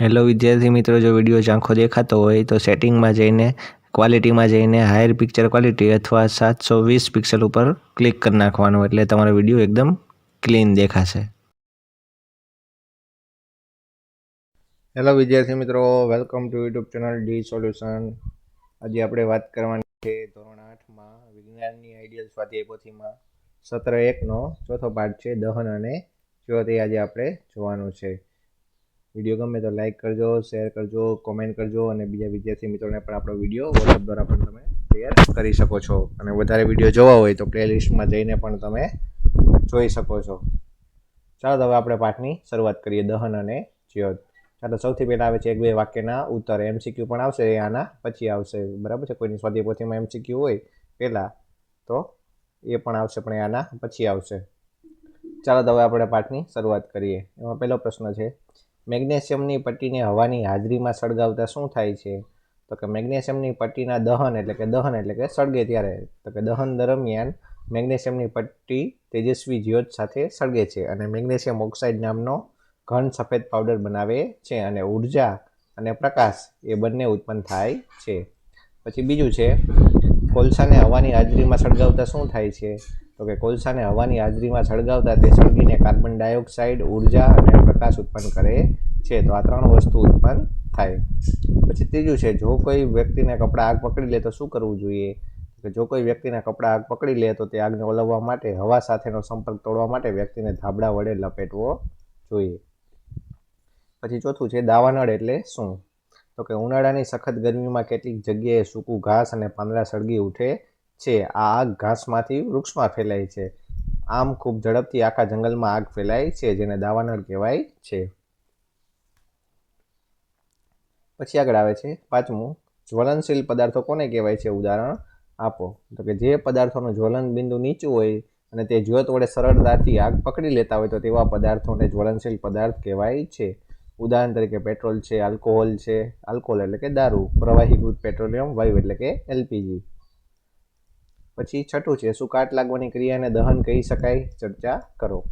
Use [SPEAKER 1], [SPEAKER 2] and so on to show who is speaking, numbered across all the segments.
[SPEAKER 1] Hello વિદ્યાર્થી મિત્રો, જો વીડિયો ઝાંખો દેખાતો હોય તો સેટિંગમાં જઈને ક્વોલિટીમાં જઈને હાયર પિક્ચર ક્વોલિટી અથવા સાતસો વીસ પિક્સલ ઉપર ક્લિક કરી નાખવાનું એટલે તમારો વીડિયો એકદમ ક્લીન દેખાશે.
[SPEAKER 2] હેલો વિદ્યાર્થી મિત્રો welcome to YouTube channel D solution આજે આપણે વાત કરવાની છે ધોરણ આઠમાં વિજ્ઞાનની આઈડિયલ સ્વાધ્યાય પોથીમાં. સત્ર એકનો ચોથો પાઠ છે, દહન અને જ્યોતિ. આજે આપણે જોવાનું છે. વીડિયો ગમે તો લાઈક કરજો શેર કરજો કોમેન્ટ કરજો અને બીજા વિદ્યાર્થી મિત્રોને પણ આપણો વીડિયો વોટ્સઅપ દ્વારા પણ તમે શેર કરી શકો છો. અને વધારે વીડિયો જોવા હોય તો પ્લેલિસ્ટમાં જઈને પણ તમે જોઈ શકો છો. ચાલો હવે આપણે પાઠની શરૂઆત કરીએ, દહન અને જ્યોત. ચાલો, સૌથી પહેલાં આવે છે એક બે વાક્યના ઉત્તર. એમસીક્યુ પણ આવશે, આના પછી આવશે. બરાબર છે? કોઈની સ્વાધ્યાય પોથીમાં એમસીક્યુ હોય પહેલાં તો એ પણ આવશે, પણ એ આના પછી આવશે. ચાલો હવે આપણે પાઠની શરૂઆત કરીએ. એમાં પહેલો પ્રશ્ન છે મેગ્નેશિયમની પટ્ટીને હવાની હાજરીમાં સળગાવતા શું થાય છે? તો કે મેગ્નેશિયમની પટ્ટીના દહન એટલે કે દહન એટલે કે સળગે ત્યારે. તો કે દહન દરમિયાન મેગ્નેશિયમની પટ્ટી તેજસ્વી જ્યોત સાથે સળગે છે અને મેગ્નેશિયમ ઓક્સાઇડ નામનો ઘન સફેદ પાવડર બનાવે છે અને ઊર્જા અને પ્રકાશ એ બંને ઉત્પન્ન થાય છે. પછી બીજું છે, કોલસાને હવાની હાજરીમાં સળગાવતા શું થાય છે? તો કે કોલસાને હવાની હાજરીમાં સળગાવતા તે સળગીને કાર્બન ડાયોક્સાઇડ, ઊર્જા અને પ્રકાશ ઉત્પન્ન કરે છે. તો આ ત્રણ વસ્તુ ઉત્પન્ન થાય. પછી ત્રીજું છે, જો કોઈ વ્યક્તિને કપડાં આગ પકડી લે તો શું કરવું જોઈએ? કે જો કોઈ વ્યક્તિના કપડાં આગ પકડી લે તો તે આગને ઓલવવા માટે, હવા સાથેનો સંપર્ક તોડવા માટે વ્યક્તિને ધાબળા વડે લપેટવો જોઈએ. પછી ચોથું છે, દાવાનળ એટલે શું? તો કે ઉનાળાની સખત ગરમીમાં કેટલીક જગ્યાએ સૂકું ઘાસ અને પાંદડા સળગી ઉઠે છે. આ આગ ઘાસમાંથી વૃક્ષમાં ફેલાય છે. આમ ખૂબ ઝડપથી આખા જંગલમાં આગ ફેલાય છે, જેને દાવાનળ કહેવાય છે. પછી આગળ આવે છે પાંચમું. જ્વલનશીલ પદાર્થો કોને કહેવાય છે? ઉદાહરણ આપો. તો કે જે પદાર્થોનું જ્વલન બિંદુ નીચું હોય અને તે જ્યોત વડે સરળતાથી આગ પકડી લેતા હોય, તો તેવા પદાર્થોને જ્વલનશીલ પદાર્થ કહેવાય છે. ઉદાહરણ તરીકે પેટ્રોલ છે, આલ્કોહોલ છે. આલ્કોહોલ એટલે કે દારૂ. પ્રવાહીકૃત પેટ્રોલિયમ, વાયુ એટલે કે એલપીજી. પછી છઠ્ઠું છે, શું કાટ લાગવાની ક્રિયાને દહન કહી શકાય? ચર્ચા કરો.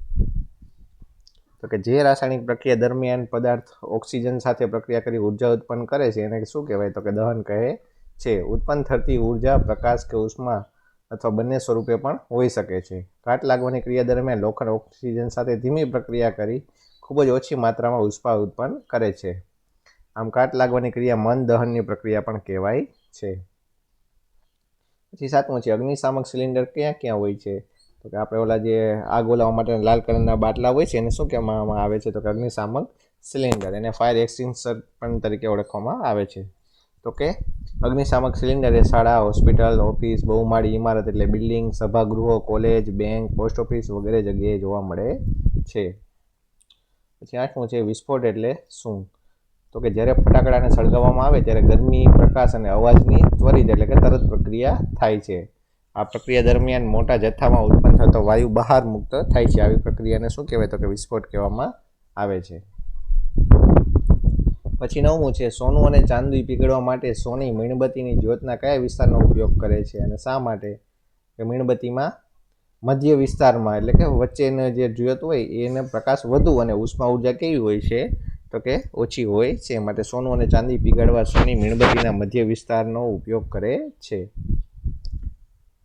[SPEAKER 2] તો કે જે રાસાયણિક પ્રક્રિયા દરમિયાન પદાર્થ ઓક્સિજન સાથે પ્રક્રિયા કરી ઊર્જા ઉત્પન્ન કરે છે, એને શું કહેવાય? તો કે દહન કહે છે, ઉત્પન્ન થતી ઊર્જા, પ્રકાશ કે ઉષ્મા અથવા બંને સ્વરૂપે પણ હોઈ શકે છે. કાટ લાગવાની ક્રિયા દરમિયાન લોખંડ ઓક્સિજન સાથે ધીમી પ્રક્રિયા કરી ખૂબ જ ઓછી માત્રામાં ઉષ્મા ઉત્પન્ન કરે છે. આમ કાટ લાગવાની ક્રિયા મન દહનની પ્રક્રિયા પણ કહેવાય છે. પછી સાતમું છે અગ્નિશામક સિલિન્ડર ક્યાં ક્યાં હોય છે? તો કે આપણે ઓલા જે આગ ઓલાવવા માટે લાલ કલરના બાટલા હોય છે, એને શું કહેવામાં આવે છે? તો કે અગ્નિશામક સિલિન્ડર એને ફાયર એક્સટિંગ્વિશર પણ તરીકે ઓળખવામાં આવે છે. તો કે અગ્નિશામક સિલિન્ડર એ શાળા હોસ્પિટલ ઓફિસ બહુમાળી ઇમારત એટલે બિલ્ડિંગ, સભાગૃહો કોલેજ બેંક પોસ્ટ ઓફિસ વગેરે જગ્યાએ જોવા મળે છે. પછી આઠમું છે, વિસ્ફોટ એટલે શું? તો કે જ્યારે ફટાકડાને સળગાવવામાં આવે ત્યારે ગરમી, પ્રકાશ અને અવાજની ત્વરિત એટલે કે તરત પ્રક્રિયા થાય છે. આ પ્રક્રિયા દરમિયાન મોટા જથ્થામાં ઉત્પન્ન થતો વાયુ બહાર મુક્ત થાય છે. આવી પ્રક્રિયાને શું કહેવાય? તો કે વિસ્ફોટ કહેવામાં આવે છે. પછી નવમું છે, સોનું અને ચાંદી પીગળવા માટે સોની મીણબત્તીની જ્યોતના કયા વિસ્તારનો ઉપયોગ કરે છે અને શા માટે? કે મીણબત્તીમાં મધ્ય વિસ્તારમાં એટલે કે વચ્ચેનો જે જ્યોત હોય એને પ્રકાશ વધુ અને ઉષ્મા ઊર્જા કેવી હોય છે? તો કે ઓછી હોય છે. માટે સોનું અને ચાંદી પીગાડવા સોની મીણબત્તીના મધ્ય વિસ્તારનો ઉપયોગ કરે છે.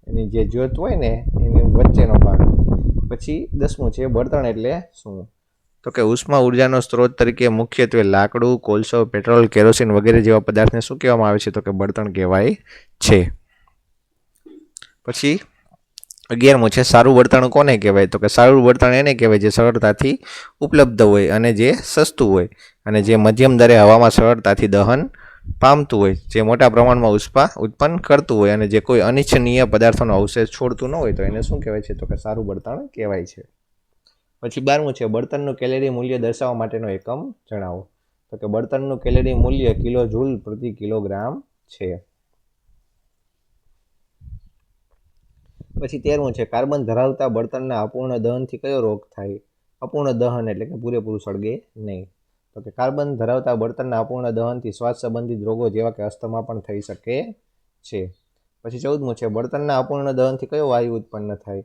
[SPEAKER 2] એની જે જ્યોત હોય ને, એની વચ્ચેનો ભાગ. પછી દસમું છે બળતણ એટલે શું? તો કે ઉષ્મા ઉર્જાનો સ્ત્રોત તરીકે મુખ્યત્વે લાકડું, કોલસો, પેટ્રોલ, કેરોસીન વગેરે જેવા પદાર્થને શું કહેવામાં આવે છે? તો કે બળતણ કહેવાય છે. પછી અગિયારમું છે, સારું વર્તણ કોને કહેવાય? તો કે સારું વર્તણ એને કહેવાય જે સરળતાથી ઉપલબ્ધ હોય અને જે સસ્તું હોય અને જે મધ્યમ દરે હવામાં સરળતાથી દહન પામતું હોય, જે મોટા પ્રમાણમાં ઉષ્મા ઉત્પન્ન કરતું હોય અને જે કોઈ અનિચ્છનીય પદાર્થોનો અવશેષ છોડતું ન હોય, તો એને શું કહેવાય છે? તો કે સારું બળતણ કહેવાય છે. પછી બારમું છે, બળતણનું કેલેરી મૂલ્ય દર્શાવવા માટેનો એકમ જણાવો. તો કે બળતણનું કેલેરી મૂલ્ય કિલો જૂલ પ્રતિ કિલોગ્રામ છે. પછી તેરમું છે, કાર્બન ધરાવતા બળતણના અપૂર્ણ દહનથી કયો રોગ થાય? અપૂર્ણ દહન એટલે કે પૂરેપૂરું સળગે નહીં. તો કે કાર્બન ધરાવતા બળતણના અપૂર્ણ દહનથી શ્વાસ સંબંધિત રોગો જેવા કે અસ્થમા પણ થઈ શકે છે. પછી ચૌદમું છે, બળતણના અપૂર્ણ દહનથી કયો વાયુ ઉત્પન્ન થાય?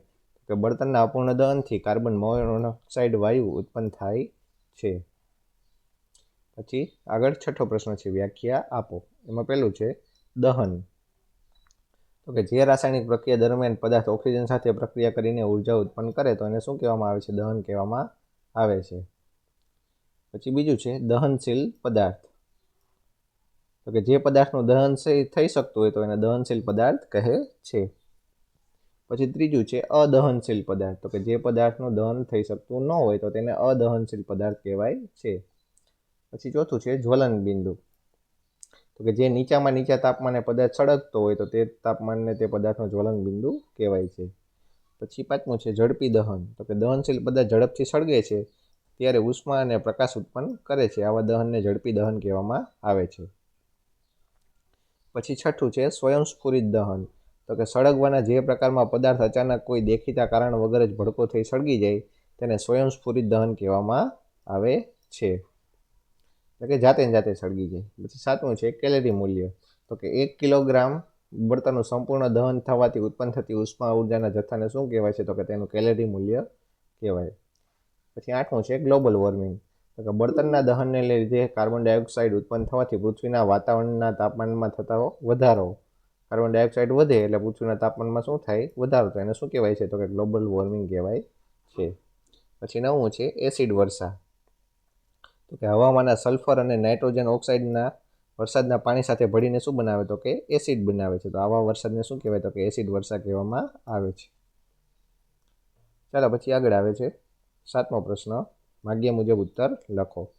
[SPEAKER 2] કે બળતણના અપૂર્ણ દહનથી કાર્બન મોનોક્સાઇડ વાયુ ઉત્પન્ન થાય છે. પછી આગળ છઠ્ઠો પ્રશ્ન છે, વ્યાખ્યા આપો. એમાં પહેલું છે, દહન. તો કે જે રાસાયણિક પ્રક્રિયા દરમિયાન પદાર્થ ઓક્સિજન સાથે પ્રક્રિયા કરીને ઊર્જા ઉત્પન્ન કરે તો એને શું કહેવામાં આવે છે? દહન કહેવામાં આવે છે. પછી બીજું છે, દહનશીલ પદાર્થ. તો કે જે પદાર્થનું દહન થઈ શકતું હોય તો એને દહનશીલ પદાર્થ કહે છે. પછી ત્રીજું છે, અદહનશીલ પદાર્થ. તો કે જે પદાર્થનું દહન થઈ શકતું ન હોય તો તેને અદહનશીલ પદાર્થ કહેવાય છે. પછી ચોથું છે જ્વલન બિંદુ તો કે જે નીચામાં નીચા તાપમાને પદાર્થ સળગતો હોય તો તે તાપમાનને તે પદાર્થનો જ્વલન બિંદુ કહેવાય છે. પછી પાંચમું છે ઝડપી દહન. તો કે દહનશીલ પદાર્થ ઝડપથી સળગે છે ત્યારે ઉષ્મા અને પ્રકાશ ઉત્પન્ન કરે છે. આવા દહનને ઝડપી દહન કહેવામાં આવે છે. પછી છઠ્ઠું છે સ્વયંસ્ફુરિત દહન. તો કે સળગવાના જે પ્રકારમાં પદાર્થ અચાનક કોઈ દેખીતા કારણ વગર જ ભડકો થઈ સળગી જાય તેને સ્વયંસ્ફુરિત દહન કહેવામાં આવે છે. એટલે કે જાતે જાતે સળગી જાય. પછી સાતમું છે કેલેરી મૂલ્ય. તો કે એક કિલોગ્રામ બળતણનું સંપૂર્ણ દહન થવાથી ઉત્પન્ન થતી ઉષ્મા ઉર્જાના જથ્થાને શું કહેવાય છે? તો કે તેનું કેલેરી મૂલ્ય કહેવાય. પછી આઠમું છે ગ્લોબલ વોર્મિંગ તો કે બળતણના દહનને લીધે કાર્બન ડાયોક્સાઇડ ઉત્પન્ન થવાથી પૃથ્વીના વાતાવરણના તાપમાનમાં થતા વધારો. કાર્બન ડાયોક્સાઇડ વધે એટલે પૃથ્વીના તાપમાનમાં શું થાય? વધારો થાય. એને શું કહેવાય છે? તો કે ગ્લોબલ વોર્મિંગ કહેવાય છે. પછી નવું છે એસિડ વર્ષા. તો કે હવામાનના સલ્ફર અને નાઇટ્રોજન ઓક્સાઇડના વરસાદના પાણી સાથે ભળીને શું બનાવે? તો કે એસિડ બનાવે છે. તો આવા વરસાદને શું કહેવાય? તો કે એસિડ વર્ષા કહેવામાં આવે છે. ચાલો, પછી આગળ આવે છે સાતમો પ્રશ્ન. માગ્ય મુજબ ઉત્તર લખો.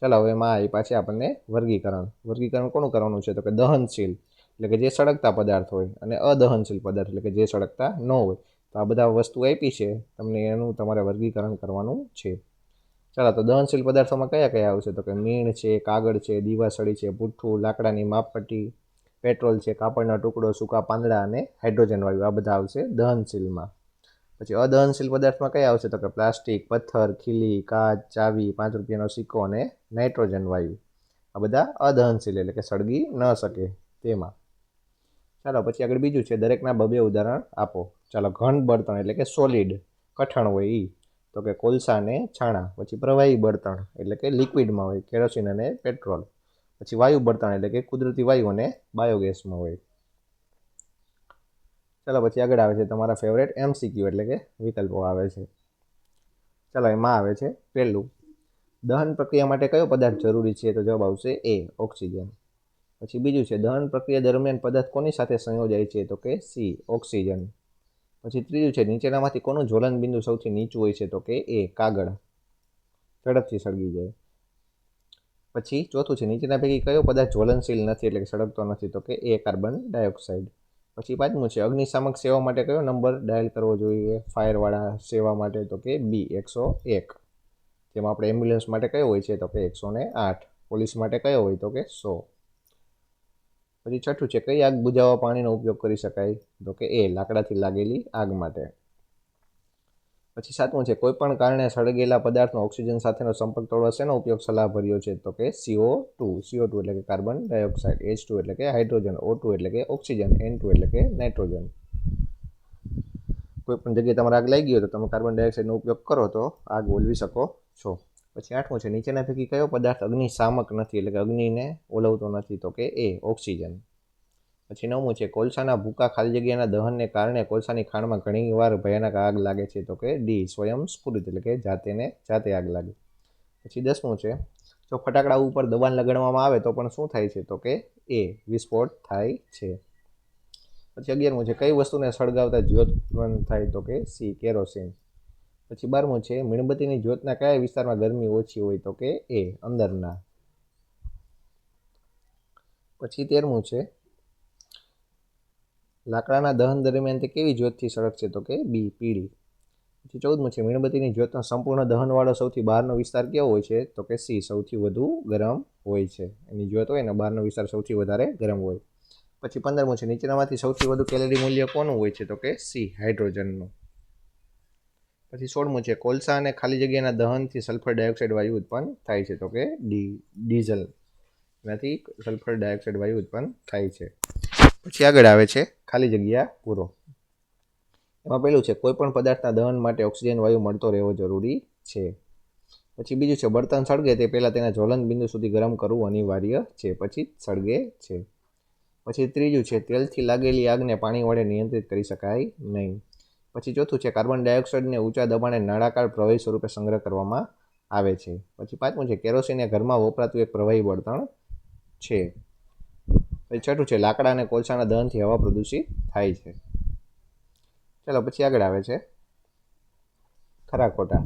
[SPEAKER 2] ચાલો, હવે એમાં આવી પાછી આપણને વર્ગીકરણ. વર્ગીકરણ કોનું કરવાનું છે? તો કે દહનશીલ, એટલે કે જે સળગતા પદાર્થ હોય અને અદહનશીલ પદાર્થ, એટલે કે જે સળગતા ન હોય. તો આ બધા વસ્તુ આપી છે. તમને એનું તમારે વર્ગીકરણ કરવાનું છે. ચાલો, તો દહનશીલ પદાર્થોમાં કયા કયા આવશે? તો કે મીણ છે, કાગળ છે, દીવાસળી છે પુઠ્ઠું લાકડાની માપપટ્ટી, પેટ્રોલ છે, કાપડનો ટુકડો, સૂકા પાંદડા અને હાઇડ્રોજન વાયુ, આ બધા આવશે દહનશીલમાં. પછી અદહનશીલ પદાર્થમાં કયા આવશે? તો કે પ્લાસ્ટિક, પથ્થર, ખીલી, કાચ, ચાવી, પાંચ રૂપિયાનો સિક્કો અને નાઇટ્રોજન વાયુ. આ બધા અદહનશીલ એટલે કે સળગી ન શકે તેમાં. ચાલો, પછી આગળ બીજું છે, દરેકના બબે ઉદાહરણ આપો. ચાલો, ઘન બળતણ એટલે કે સોલિડ કઠણ હોય એ તો કે કોલસા અને છાણા, પછી પ્રવાહી બળતણ એટલે કે લિક્વિડમાં હોય, કેરોસીન અને પેટ્રોલ પછી વાયુ બળતણ એટલે કે કુદરતી વાયુ અને બાયોગેસમાં હોય. ચાલો પછી આગળ આવે છે તમારા ફેવરેટ એમસીક્યુ એટલે કે વિકલ્પો આવે છે. ચાલો એમાં આવે છે પહેલું, દહન પ્રક્રિયા માટે કયો પદાર્થ જરૂરી છે? તો જવાબ આવશે એ, ઓક્સિજન. પછી બીજું છે, દહન પ્રક્રિયા દરમિયાન પદાર્થ કોની સાથે સંયોજાય છે? તો કે સી, ઓક્સિજન. પછી ત્રીજું છે, નીચેનામાંથી કોનું જ્વલન બિંદુ સૌથી નીચું હોય છે તો કે એ, કાગળ. ઝડપથી સળગી જાય. પછી ચોથું છે, નીચેના પૈકી કયો પદાર્થ જ્વલનશીલ નથી એટલે કે સળગતો નથી તો કે એ કાર્બન ડાયોક્સાઇડ. પછી પાંચમું છે, અગ્નિશામક સેવા માટે કયો નંબર ડાયલ કરવો જોઈએ? ફાયરવાળા સેવા માટે તો કે બી, એકસો એક. જેમાં આપણે એમ્બ્યુલન્સ માટે કયો હોય છે તો કે એકસો ને આઠ. પોલીસ માટે કયો હોય તો કે સો. પછી છઠ્ઠું છે કઈ આગ બુજાવવા પાણીનો ઉપયોગ કરી શકાય? તો કે એ, લાકડાથી લાગેલી આગ માટે. પછી સાતમું છે કોઈ પણ કારણે સળગેલા પદાર્થનો ઓક્સિજન સાથેનો સંપર્ક તોડવા શેનો ઉપયોગ સલાહભર્યો છે? તો કે સીઓ ટુ સીઓ ટુ એટલે કે કાર્બન ડાયોક્સાઇડ એચ ટુ એટલે કે હાઇડ્રોજન ઓ ટુ એટલે કે ઓક્સિજન એન ટુ એટલે કે નાઇટ્રોજન. કોઈ પણ જગ્યાએ તમારે આગ લાગી હોય તો તમે કાર્બન ડાયોક્સાઇડનો ઉપયોગ કરો તો આગ ઓલવી શકો છો. પછી આઠમું છે, નીચેના પૈકી કયો પદાર્થ અગ્નિશામક નથી, એટલે કે અગ્નિને ઓલવતો નથી, તો કે એ ઓક્સિજન. પછી નવમું છે, કોલસાના ભૂકા ખાલી જગ્યાના દહનને કારણે કોલસાની ખાણમાં ઘણી વાર ભયાનક આગ લાગે છે, તો કે ડી સ્વયં સ્ફુરિત એટલે કે જાતેને જાતે આગ લાગે. પછી દસમું છે, જો ફટાકડા ઉપર દબાણ લગાડવામાં આવે, તો પણ શું થાય છે, તો કે એ વિસ્ફોટ થાય છે. પછી અગિયારમું છે, કઈ વસ્તુને સળગાવતા જ્યોત થાય, તો કે સી, કેરોસીન. પછી બારમું છે, મીણબત્તીની જ્યોતના કયા વિસ્તારમાં ગરમી ઓછી હોય તો કે એ, અંદરના? પછી તેરમું છે, લાકડાના દહન દરમિયાન તે કેવી જ્યોતથી સળગશે તો કે બી, પીળી? પછી ચૌદમું છે, મીણબત્તીની જ્યોતનો સંપૂર્ણ દહનવાળો સૌથી બહારનો વિસ્તાર કેવો હોય છે તો કે સી, સૌથી વધુ ગરમ હોય છે. એની જ્યોત હોય ને, બહારનો વિસ્તાર સૌથી વધારે ગરમ હોય. પછી પંદરમું છે, નીચેનામાંથી સૌથી વધુ કેલરી મૂલ્ય કોનું હોય છે તો કે સી, હાઇડ્રોજનનું? પછી સોળમું છે કોલસા અને ખાલી જગ્યાના દહનથી સલ્ફર ડાયોક્સાઇડ વાયુ ઉત્પન્ન થાય છે. તો કે ડી, ડીઝલ એનાથી સલ્ફર ડાયોક્સાઇડ વાયુ ઉત્પન્ન થાય છે. પછી આગળ આવે છે ખાલી જગ્યા પૂરો. એમાં પહેલું છે કોઈ પણ પદાર્થના દહન માટે ઓક્સિજન વાયુ મળતો રહેવો જરૂરી છે. પછી બીજું છે બળતણ સળગે તે પહેલાં તેના જ્વલન બિંદુ સુધી ગરમ કરવું અનિવાર્ય છે. પછી સળગે છે. પછી ત્રીજું છે તેલથી લાગેલી આગને પાણી વડે નિયંત્રિત કરી શકાય નહીં. પછી ચોથું છે, કાર્બન ડાયોક્સાઇડને ઊંચા દબાણે નળાકાર પ્રવાહી સ્વરૂપે સંગ્રહ કરવામાં આવે છે. પછી પાંચમું છે કેરોસીન એ ઘરમાં વપરાતું એક પ્રવાહી બળતણ છે. પછી છઠ્ઠું છે, લાકડા અને કોલસાના દહનથી હવા પ્રદૂષિત થાય છે. ચાલો પછી આગળ આવે છે. ખરા ખોટા.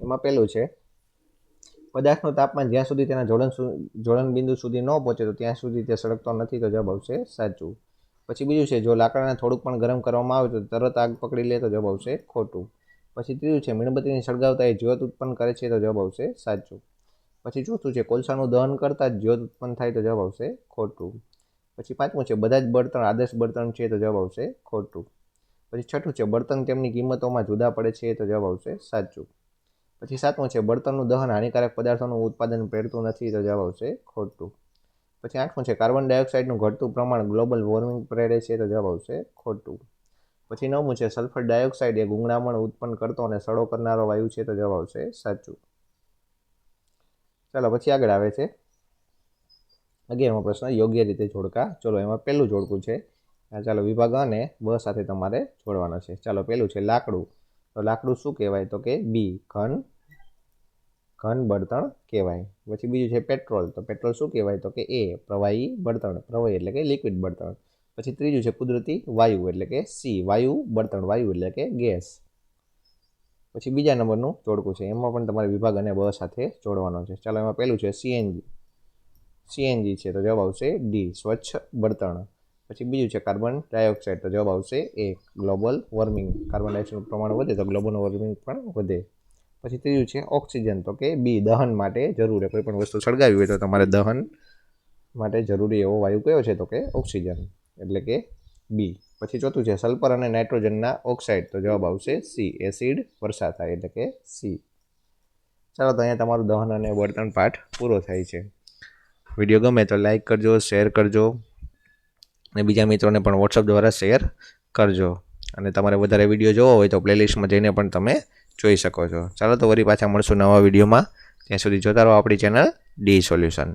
[SPEAKER 2] એમાં પહેલું છે, પદાર્થનું તાપમાન જ્યાં સુધી તેના જોડણ જોડણ બિંદુ સુધી ન પહોંચે તો ત્યાં સુધી તે સળગતો નથી તો જવાબ આવશે સાચું. પછી બીજું છે, જો લાકડાને થોડુંક પણ ગરમ કરવામાં આવે તો તરત આગ પકડી લે તો જવાબ આવશે ખોટું. પછી ત્રીજું છે, મીણબત્તીની સળગાવતા એ જ્યોત ઉત્પન્ન કરે છે તો જવાબ આવશે સાચું. પછી ચોથું છે, કોલસાનું દહન કરતાં જ્યોત ઉત્પન્ન થાય તો જવાબ આવશે ખોટું. પછી પાંચમું છે, બધા જ બળતણ, આદર્શ બળતણ છે તો જવાબ આવશે ખોટું. પછી છઠ્ઠું છે, બળતણ તેમની કિંમતોમાં જુદા પડે છે તો જવાબ આવશે સાચું. પછી સાતમું છે, બળતણનું દહન હાનિકારક પદાર્થોનું ઉત્પાદન પ્રેરતું નથી તો જવાબ આવશે ખોટું. પછી આઠમું છે, કાર્બન ડાયોક્સાઇડનું ઘટતું પ્રમાણ ગ્લોબલ વોર્મિંગ પ્રેરે છે તો જવાબ આવશે ખોટું. પછી નવમું છે, સલ્ફર ડાયોક્સાઇડ એ ગુંગળામણ ઉત્પન્ન કરતો અને સડો કરનારો વાયુ છે તો જવાબ આવશે સાચું. ચાલો, પછી આગળ આવે છે. અગિયારમો પ્રશ્ન, યોગ્ય રીતે જોડકા. ચલો, એમાં પહેલું જોડકું છે. ચાલો, વિભાગ અને બ સાથે તમારે જોડવાનો છે. ચાલો, પહેલું છે લાકડું. તો લાકડું શું કહેવાય? તો કે બી, ઘન ઘન બળતણ કહેવાય. પછી બીજું છે પેટ્રોલ તો પેટ્રોલ શું કહેવાય? તો કે એ પ્રવાહી બળતણ. પ્રવાહી એટલે કે લિક્વિડ બળતણ. પછી ત્રીજું છે કુદરતી વાયુ એટલે કે સી, વાયુ બળતણ. વાયુ એટલે કે ગેસ. પછી બીજા નંબરનું જોડકું છે. એમાં પણ તમારે વિભાગ અને બ સાથે જોડવાનો છે. ચાલો, એમાં પહેલું છે સીએનજી. સીએનજી છે તો જવાબ આવશે ડી, સ્વચ્છ બળતણ. પછી બીજું છે કાર્બન ડાયોક્સાઇડ તો જવાબ આવશે એ, ગ્લોબલ વોર્મિંગ. કાર્બન ડાયોક્સાઇડનું પ્રમાણ વધે તો ગ્લોબલ વોર્મિંગ પણ વધે. પછી ત્રીજું છે ઓક્સિજન. તો કે બી, દહન માટે જરૂર કોઈ પણ વસ્તુ સળગાવી હોય તો તમારે દહન માટે જરૂરી એવો વાયુ કયો છે? તો કે ઓક્સિજન. એટલે કે બી. પછી ચોથું છે સલ્ફર અને નાઇટ્રોજનના ઓક્સાઇડ. તો જવાબ આવશે સી, એસિડ વર્ષા થાય એટલે કે સી. ચાલો, તો અહીંયા તમારું દહન અને બળતણ પાઠ પૂરો થાય છે. વીડિયો ગમે તો લાઇક કરજો, શેર કરજો અને બીજા મિત્રોને પણ વોટ્સઅપ દ્વારા શેર કરજો. અને તમારે વધારે વીડિયો જોવો હોય તો પ્લેલિસ્ટમાં જઈને પણ તમે જોઈ શકો છો. ચાલો તો વળી પાછા મળશું નવા વિડીયોમાં. ત્યાં સુધી જોતા રહો આપણી ચેનલ ડી સોલ્યુશન.